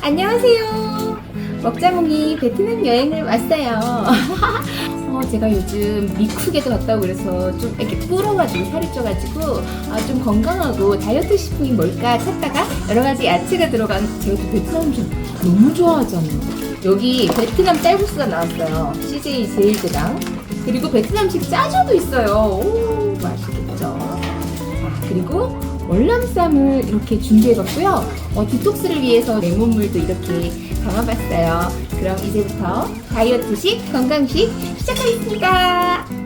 안녕하세요. 먹자몽이 베트남 여행을 왔어요. 어, 제가 요즘 미쿡에도 갔다 오고 그래서 좀 이렇게 불어가지고 살이 쪄가지고 아, 좀 건강하고 다이어트 식품이 뭘까 찾다가 여러 가지 야채가 들어간 제가 또 베트남 음식 너무 좋아하잖아요. 여기 베트남 쌀국수가 나왔어요. CJ 제일드랑 그리고 베트남식 짜조도 있어요. 오 맛있겠죠. 아, 그리고 월남쌈을 이렇게 준비해봤고요. 어, 디톡스를 위해서 레몬물도 이렇게 담아봤어요. 그럼 이제부터 다이어트식, 건강식 시작하겠습니다.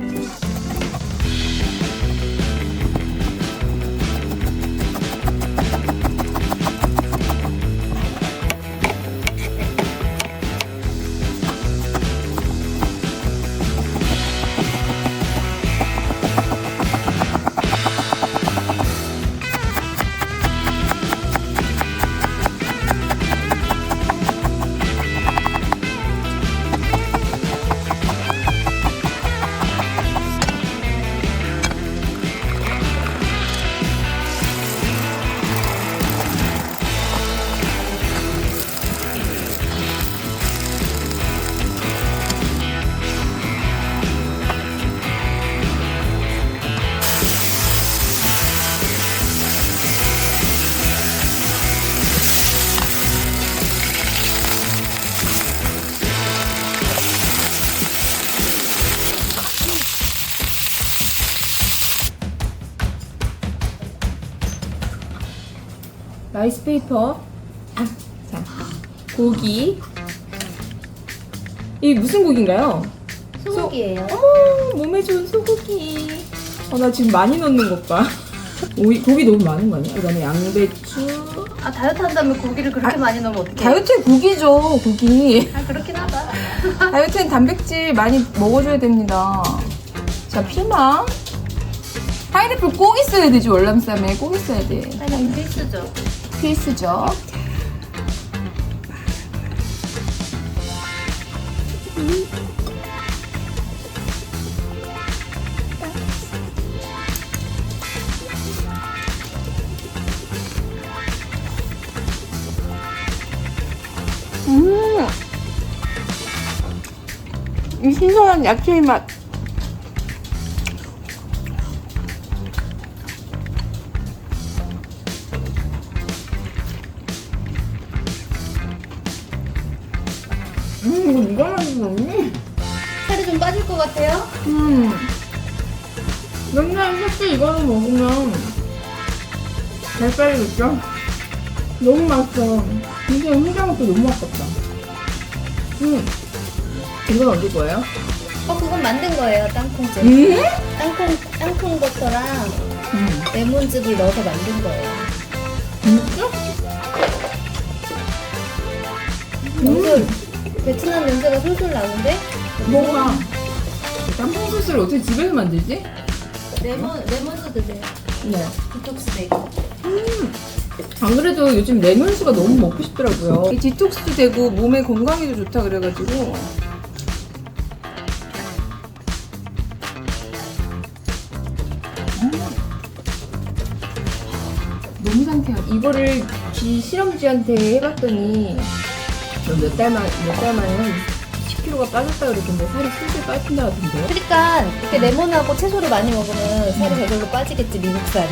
라이스 페이퍼. 아, 자, 고기. 이 무슨 고기인가요? 소고기예요. 어머, 몸에 좋은 소고기. 어, 나 지금 많이 넣는 것 봐. 오이, 고기 너무 많은 거 아니야? 그다음에 양배추. 아 다이어트 한다면 고기를 그렇게 아, 많이 넣으면 어떡해? 다이어트엔 고기죠, 고기. 아 그렇긴 하다. 다이어트엔 단백질 많이 먹어줘야 됩니다. 자, 피망. 파인애플 꼭 있어야 되지, 월남쌈에. 꼭 있어야 돼. 아니 필수죠. 필수죠. 음, 이 신선한 야채의 맛. 음, 이거 거니? 살이 좀 빠질 것 같아요? 음. 맨날 햇빛 이거를 먹으면 잘 빠지겠죠? 너무 맛있어. 이게 혼자 먹기 너무 아깝다. 음. 이건 어디 거예요? 어 그건 만든 거예요. 땅콩즙. 음? 땅콩 땅콩 버터랑 음. 레몬즙을 넣어서 만든 거예요. 진짜? 오늘 베트남 냄새가 솔솔 나는데 뭔가 짬뽕 소스를 어떻게 집에서 만들지? 레몬 레몬수 드세요. 네. 디톡스 되고. 안 그래도 요즘 레몬수가 너무 먹고 싶더라고요. 디톡스도 되고 몸에 건강에도 좋다 그래가지고. 너무 상쾌하. 이거를 쥐 실험쥐한테 해봤더니 몇 달만 몇 달 만에 한 10kg가 빠졌다 그랬던데 살이 슬슬 빠진다 하던데. 그러니까 이렇게 레몬하고 채소를 많이 먹으면 살이 저절로 빠지겠지 미국 살이.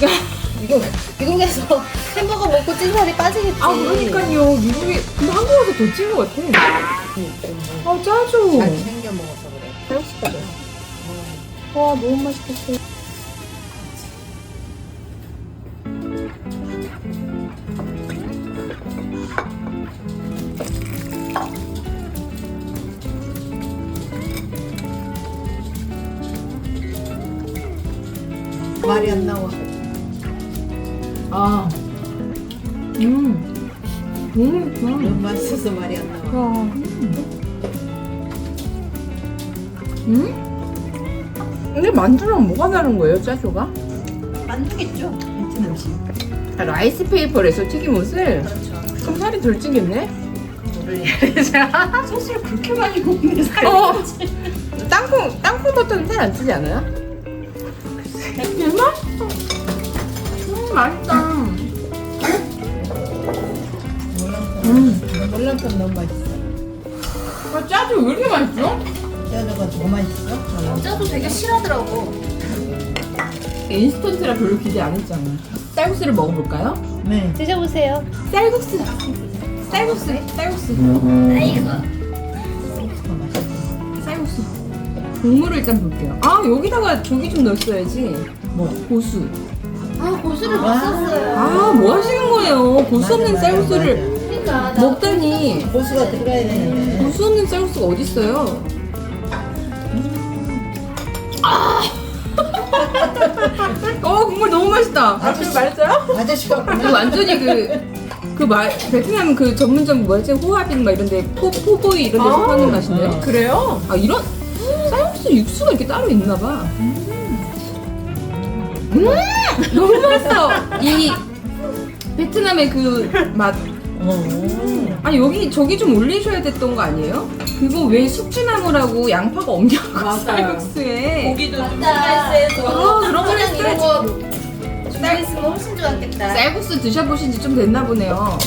미국 미국에서 햄버거 먹고 찐 살이 빠지겠지. 아 그러니까요 미국에 근데 한국에서 더 찐 것 같아. 아 짜죠. 잘 챙겨 먹어서 그래. 맛있다. 와 너무 맛있겠어. 말이 안 나와. 아, 음, 음, 음, 맛있어서 말이 안 나와. 와, 음. 음? 근데 만두랑 뭐가 다른 거예요, 짜조가? 만두겠죠? 베트남식. 아, 라이스 페이퍼에서 튀김옷을 그렇죠. 그럼 살이 덜 찌겠네? 소스를 그렇게 많이 먹는데 살이 어. 땅콩 땅콩 버터는 살 안 찌지 않아요? 대박? 음 맛있다. 음. 월남쌈 너무 맛있어. 아, 짜지 왜 이렇게 맛있어? 짜다가 더 맛있어. 짜도 되게 실하더라고. 인스턴트라 별로 기대 안 했잖아. 쌀국수를 먹어볼까요? 네. 드셔보세요. 쌀국수. 쌀국수. 쌀국수. 아이고. 국물을 일단 볼게요. 아 여기다가 조기 좀 넣었어야지. 뭐? 고수. 아 고수를 못 와. 썼어요. 아 뭐 하시는 거예요? 고수 없는 맞아, 맞아, 쌀국수를 그러니까 나 먹다니. 고수가 들어가야 되는데. 고수 없는 쌀국수가 어디 있어요? 아! 어 국물 너무 맛있다. 아, 아저씨. 맛있어요? 아저씨가 그 완전히 그. 그 말, 베트남 그 전문점 뭐였지? 호합인 막 이런데 포, 포보이 이런 데서 파는 맛인데요? 그래요? 아 이런 쌀국수 육수가 이렇게 따로 있나 봐. 음, 너무 맛있어. 이 베트남의 그 맛. 어. 아니 여기 저기 좀 올리셔야 됐던 거 아니에요? 그거 왜 숙주나물하고 양파가 엉겨고 맞아요. 쌀국수에 고기도 좀 맞다. 스라이스해서 어, 그런 거 이런 했어야지. 거 준비했으면 훨씬 좋았겠다. 쌀국수 드셔보신 지 좀 됐나 보네요.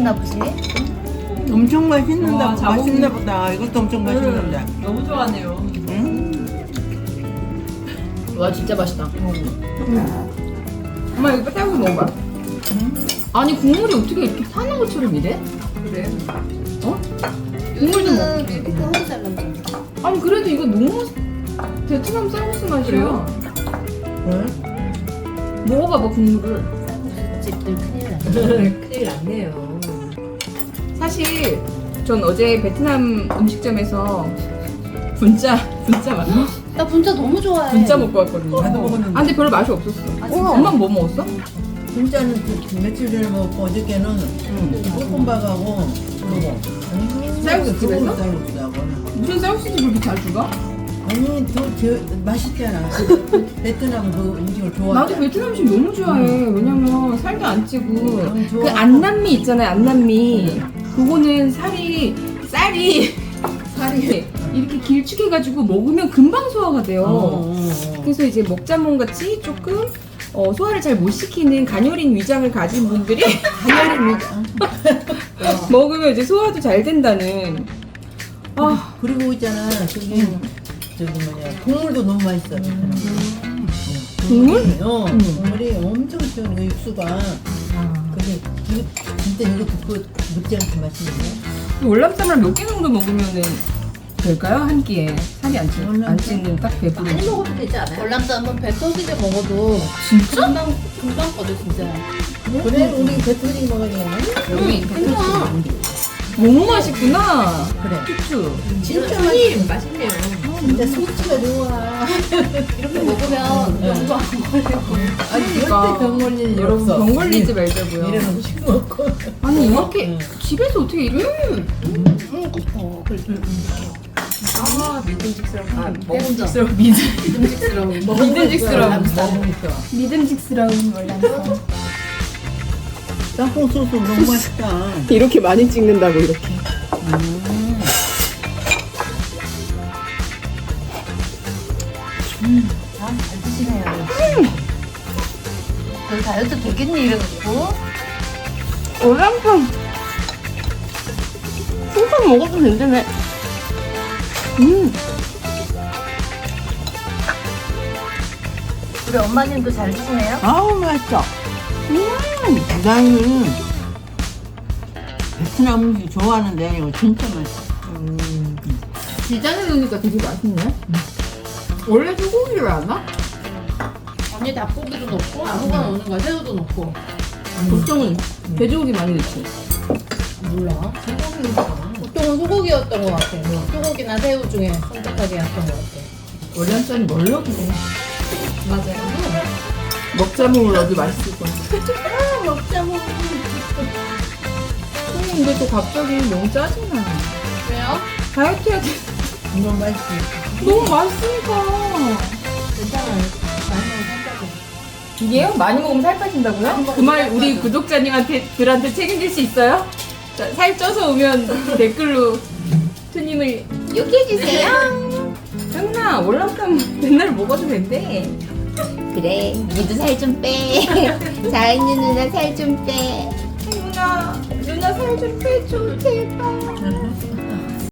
맛있나 보지? 엄청 맛있는다. 와, 자몽. 맛있나 보다. 이것도 엄청 맛있는데. 너무 좋아하네요. 음. 와 진짜 맛있다. 엄마 이거 쌀국수 먹어봐. 아니 국물이 어떻게 이렇게 타는 것처럼 이래? 그래. 어? 먹. 요즘은 비비큐 한국 살람 아니 그래도 이거 너무 베트남 쌀국수 맛이야. 응? 먹어봐봐 국물을. 집들 큰일 났네. 큰일 났네요. 사실 전 어제 베트남 음식점에서 분짜 분짜 맞나? 나 분짜 너무 좋아해. 분짜 먹고 왔거든요. 나도 먹었는데. 아 근데 별로 맛이 없었어. 진짜? 엄마 뭐 먹었어? 진짜는 그 며칠 전에 먹고 어저께는 볶음밥하고 그거. 쌀국수 집에서? 쌀국수하고. 무슨 쌀국수도 그렇게 잘 주가? 아니 저, 저 맛있잖아. 그 베트남 그 음식을 좋아해. 나도 베트남 음식 너무 좋아해. 왜냐면 살도 안 찌고. 그 안남미 있잖아요. 안남미. 그거는 살이 쌀이 살이 이렇게 길쭉해가지고 먹으면 금방 소화가 돼요. 어, 어, 어. 그래서 이제 먹자몽 같이 조금 어, 소화를 잘 못 시키는 간열인 위장을 가진 분들이 간열입니다. 먹으면 이제 소화도 잘 된다는. 아, 그리고 있잖아 저기 저기 뭐냐 국물도 너무 맛있어. 베트남. 국물? 어 음. 국물이 엄청 시원 그 육수가. 근데 이거 진짜 이것도 그 묻지 않게 맛있는데. 월남쌈을 몇 개 정도 먹으면은 될까요? 한 끼에 살이 안, 찌, 안 찌는 딱 배부른. 많이 먹어도 되지 않아요? 월남쌈은 배 터지게 먹어도 진짜? 금방 금방 거든 진짜. 그래 우리 배터리 먹어야겠네. 여기 그냥 너무 맛있구나. 그래. 후추. 진짜 맛있어. 맛있네요. 진짜 소치가 좋아. 이렇게 먹으면 병도 안 걸려. 아니 그러니까. 절대 병 걸릴 일 여러분 없어. 병 걸리지 말자고요. 이런 음식 먹고. 아니 이렇게 집에서 어떻게 이래? 음, 그렇죠. 아, 믿음직스러운. 아, 먹음직스러운 믿음 믿음직스러운. 믿음직스러운 먹으니까. 믿음직스러운 월남쌈. 짬뽕 소스 너무 맛있다. 이렇게 많이 찍는다고 이렇게. 참잘 드시네요. 너 다이어트 되겠니 이래놓고? 월남쌈. 풍선 먹어도 된다네. 음. 우리 엄마님도 잘 드시네요? 아우 맛있어. 음, 나는 베트남 음식 좋아하는데 이거 진짜 맛있어. 지장에 넣으니까 되게 맛있네. 원래 소고기를 안 와? 언니 닭고기도 넣고 아무거나 넣는 거야 새우도 넣고 보통은 돼지고기 많이 넣지. 몰라 소고기인가 보통은 소고기였던 것 같아 소고기나 새우 중에 선택하게 했던 것 같아 월남쌈이 뭘 넣어도 돼. 맞아요 먹자몽을 넣어도 맛있을 거야. 아 먹자 먹 근데 저 갑자기 너무 짜증나. 왜요? 다이어트 해야 돼. 이건 맛있지. 너무 맛있으니까. 괜찮아요. 많이 먹으면 산다고. 이게요? 많이 먹으면 살 빠진다고요? 그 말 우리 구독자님한테 들한테 책임질 수 있어요? 자, 살 쪄서 오면 댓글로 투님을 욕해주세요. 형나 올라오면 맨날 먹어도 된대. 그래, 니도 살 좀 빼. 자인이 누나 살 좀 빼. 누나, 누나 살 좀 빼줘, 제발.